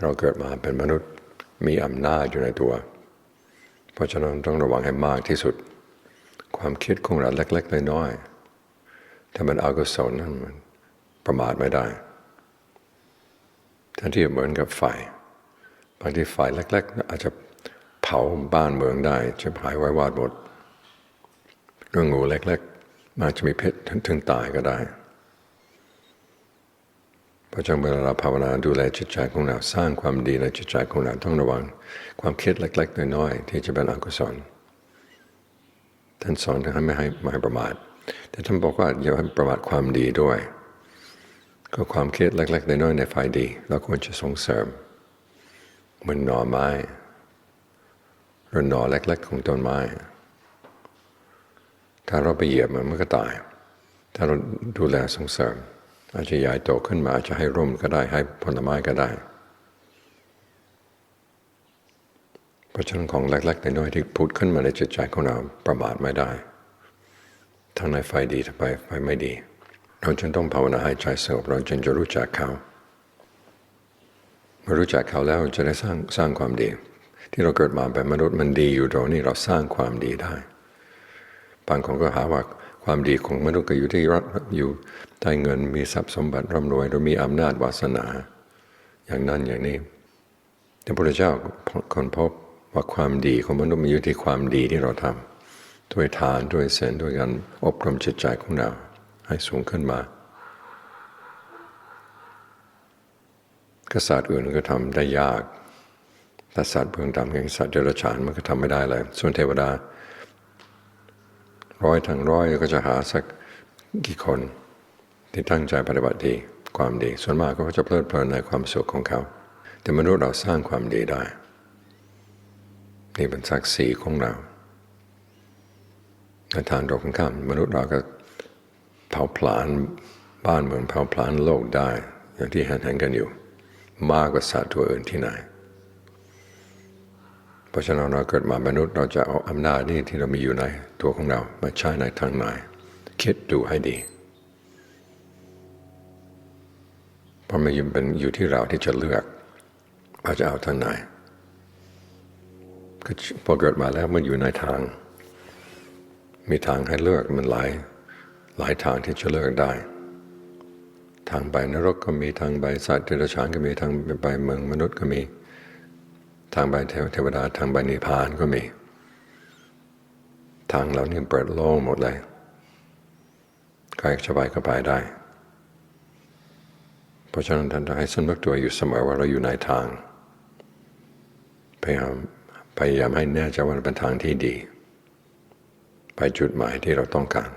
เราเกิดมาเป็นมนุษย์มีอำนาจอยู่ในตัว เพราะฉะนั้นต้องระวังให้มากที่สุด ความคิดของเราเล็กๆน้อยๆถ้ามันอกุศลนั้นมันประมาทไม่ได้แทนที่เหมือนกับไฟบางทีไฟเล็กๆ อาจจะเผาบ้านเมืองได้จะหายไว้วาดหมดเรื่องงูเล็กๆมันอาจจะมีพิษถึงตายก็ได้ พราะฉะนั้นเวลาเราภาวนาดูแลจิตใจของเราสร้างความดีในจิตใจของเราต้องระวัง ความคิดเล็กๆน้อยๆที่จะเป็นอกุศลท่านสอนให้ไม่ให้ไม่ให้ประมาทแต่ท่านบอกว่าอย่าให้ประมาทความดีด้วย ก็ความคิดเล็กๆน้อยๆในฝ่ายดีเราควรจะส่งเสริมเหมือนหน่อไม้หรือหน่อเล็กๆ ของต้นไม้ ถ้าเราไปเหยียบมันมันก็ตาย ถ้าเราดูแลส่งเสริม อาจจะใหญ่โตขึ้นมาอาจจะให้ร่มก็ได้ให้ผลไม้ก็ได้ เพราะฉะนั้นของเล็กๆน้อยๆที่พุดขึ้นมาในจิตใจของเราประมาทไม่ได้ ทั้งในไฟดีทั้งไฟไฟไม่ดี เราจึงต้องภาวนาให้ใจสงบเราจึงจะรู้จักเขาเมื่อรู้จักเขาแล้วจะได้สร้างสร้างความดี ที่เราเกิดมาเป็นมนุษย์มันดีอยู่ตรงนี้เราสร้างความดีได้บางคนก็หาว่า ความดีของมนุษย์ก็อยู่ที่รัฐอยู่ได้เงินมีทรัพย์สมบัติร่ำรวยหรือมีอำนาจวาสนา อย่างนั้นอย่างนี้ แต่พระเจ้าคนพบว่าความดีของมนุษย์มันอยู่ที่ความดีที่เราทำด้วยทานด้วยเสนด้วยการอบรมจิตใจของเราให้สูงขึ้นมา กษัตริย์อื่นก็ทำได้ยากแต่สัตว์เบื้องต่ำอย่างสัตว์เดรัจฉานมันก็ทำไม่ได้เลย ส่วนเทวดา ร้อยทั้งร้อยก็จะหาสักกี่คนที่ตั้งใจปฏิบัติดีความดี ส่วนมากก็จะเพลิดเพลินในความสุขของเขา แต่มนุษย์เราสร้างความดีได้ นี่เป็นศักดิ์ศรีของเราในทางตรงข้ามมนุษย์เราก็เผาผลาญบ้านเมืองเผาผลาญโลกได้ อย่างที่เห็นกันอยู่ มากกว่าสัตว์ตัวอื่นที่ไหน เพราะฉะนั้นเราเกิดมามนุษย์เราจะเอาอำนาจนี่ที่เรามีอยู่ในตัวของเรามาใช้ในทางไหนคิดดูให้ดี เพราะมันยังเป็นอยู่ที่เราที่จะเลือกว่าจะเอาทางไหนพอเกิดมาแล้วมันอยู่ในทาง มีทางให้เลือกมันหลายหลายทางที่จะเลือกได้ ทางไปนรกก็มีทางไปสัตว์เดรัจฉานก็มีทางไปเมืองมนุษย์ก็มี ทางไปเทวดาทางไปนิพพานก็มี ทางเราเนี่ยเปิดโล่งหมดเลยใครจะไปก็ไปได้ เพราะฉะนั้นท่านให้สนึกตัวอยู่เสมอว่าเราอยู่ในทาง พยายามพยายามให้แน่ใจว่าเป็นทางที่ดี ไปจุดหมายที่เราต้องการ